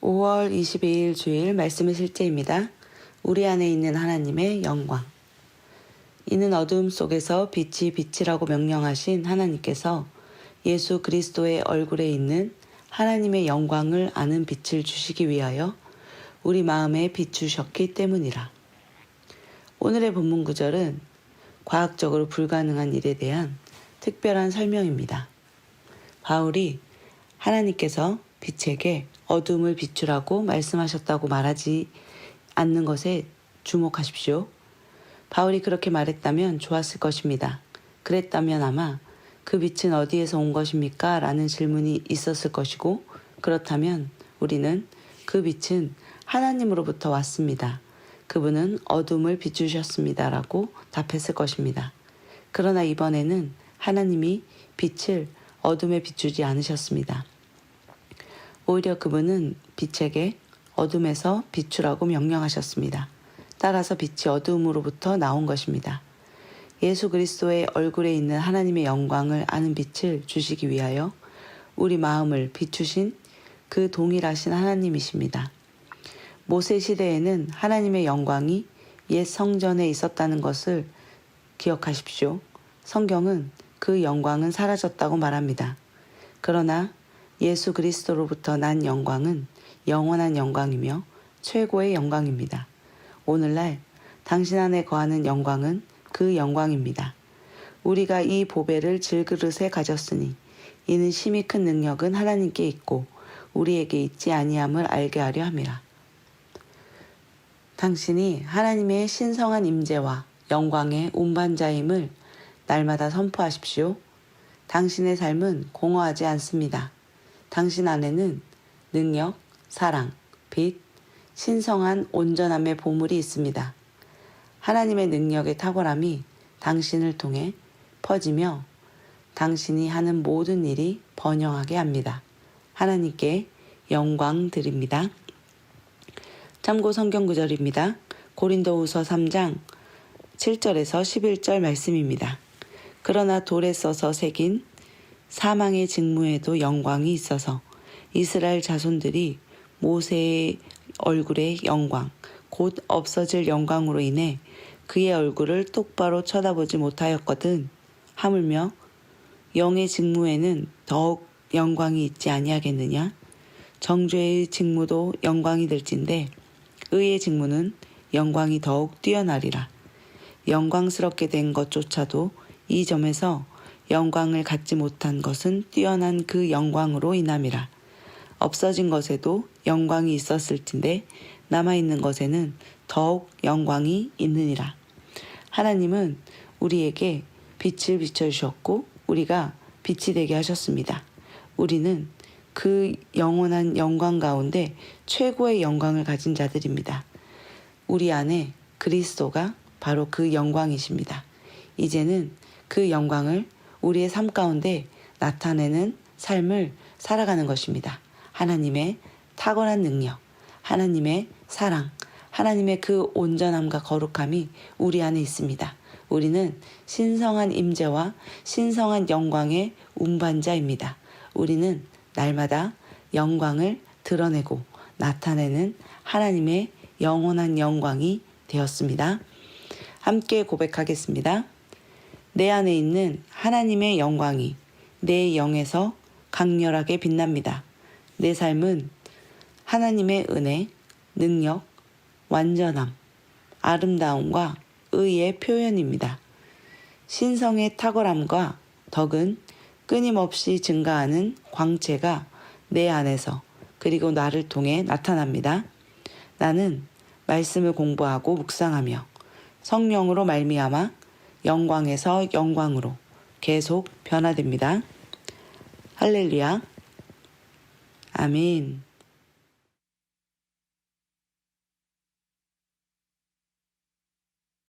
5월 22일 주일 말씀의 실제입니다. 우리 안에 있는 하나님의 영광. 이는 어두움 속에서 빛이 빛이라고 명령하신 하나님께서 예수 그리스도의 얼굴에 있는 하나님의 영광을 아는 빛을 주시기 위하여 우리 마음에 비추셨기 때문이라. 오늘의 본문 구절은 과학적으로 불가능한 일에 대한 특별한 설명입니다. 바울이 하나님께서 빛에게 어둠을 비추라고 말씀하셨다고 말하지 않는 것에 주목하십시오. 바울이 그렇게 말했다면 좋았을 것입니다. 그랬다면 아마 그 빛은 어디에서 온 것입니까? 라는 질문이 있었을 것이고, 그렇다면 우리는 그 빛은 하나님으로부터 왔습니다. 그분은 어둠을 비추셨습니다. 라고 답했을 것입니다. 그러나 이번에는 하나님이 빛을 어둠에 비추지 않으셨습니다. 오히려 그분은 빛에게 어둠에서 비추라고 명령하셨습니다. 따라서 빛이 어두움으로부터 나온 것입니다. 예수 그리스도의 얼굴에 있는 하나님의 영광을 아는 빛을 주시기 위하여 우리 마음을 비추신 그 동일하신 하나님이십니다. 모세 시대에는 하나님의 영광이 옛 성전에 있었다는 것을 기억하십시오. 성경은 그 영광은 사라졌다고 말합니다. 그러나 예수 그리스도로부터 난 영광은 영원한 영광이며 최고의 영광입니다. 오늘날 당신 안에 거하는 영광은 그 영광입니다. 우리가 이 보배를 질그릇에 가졌으니 이는 심히 큰 능력은 하나님께 있고 우리에게 있지 아니함을 알게 하려 함이라. 당신이 하나님의 신성한 임재와 영광의 운반자임을 날마다 선포하십시오. 당신의 삶은 공허하지 않습니다. 당신 안에는 능력, 사랑, 빛, 신성한 온전함의 보물이 있습니다. 하나님의 능력의 탁월함이 당신을 통해 퍼지며 당신이 하는 모든 일이 번영하게 합니다. 하나님께 영광 드립니다. 참고 성경 구절입니다. 고린도후서 3장 7절에서 11절 말씀입니다. 그러나 돌에 써서 새긴 사망의 직무에도 영광이 있어서 이스라엘 자손들이 모세의 얼굴의 영광, 곧 없어질 영광으로 인해 그의 얼굴을 똑바로 쳐다보지 못하였거든. 하물며 영의 직무에는 더욱 영광이 있지 아니하겠느냐? 정죄의 직무도 영광이 될진데 의의 직무는 영광이 더욱 뛰어나리라. 영광스럽게 된 것조차도 이 점에서 영광을 갖지 못한 것은 뛰어난 그 영광으로 인함이라. 없어진 것에도 영광이 있었을 텐데 남아있는 것에는 더욱 영광이 있느니라. 하나님은 우리에게 빛을 비춰주셨고 우리가 빛이 되게 하셨습니다. 우리는 그 영원한 영광 가운데 최고의 영광을 가진 자들입니다. 우리 안에 그리스도가 바로 그 영광이십니다. 이제는 그 영광을 우리의 삶 가운데 나타내는 삶을 살아가는 것입니다. 하나님의 탁월한 능력, 하나님의 사랑, 하나님의 그 온전함과 거룩함이 우리 안에 있습니다. 우리는 신성한 임재와 신성한 영광의 운반자입니다. 우리는 날마다 영광을 드러내고 나타내는 하나님의 영원한 영광이 되었습니다. 함께 고백하겠습니다. 내 안에 있는 하나님의 영광이 내 영에서 강렬하게 빛납니다. 내 삶은 하나님의 은혜, 능력, 완전함, 아름다움과 의의 표현입니다. 신성의 탁월함과 덕은 끊임없이 증가하는 광채가 내 안에서 그리고 나를 통해 나타납니다. 나는 말씀을 공부하고 묵상하며 성령으로 말미암아 영광에서 영광으로 계속 변화됩니다. 할렐루야. 아멘.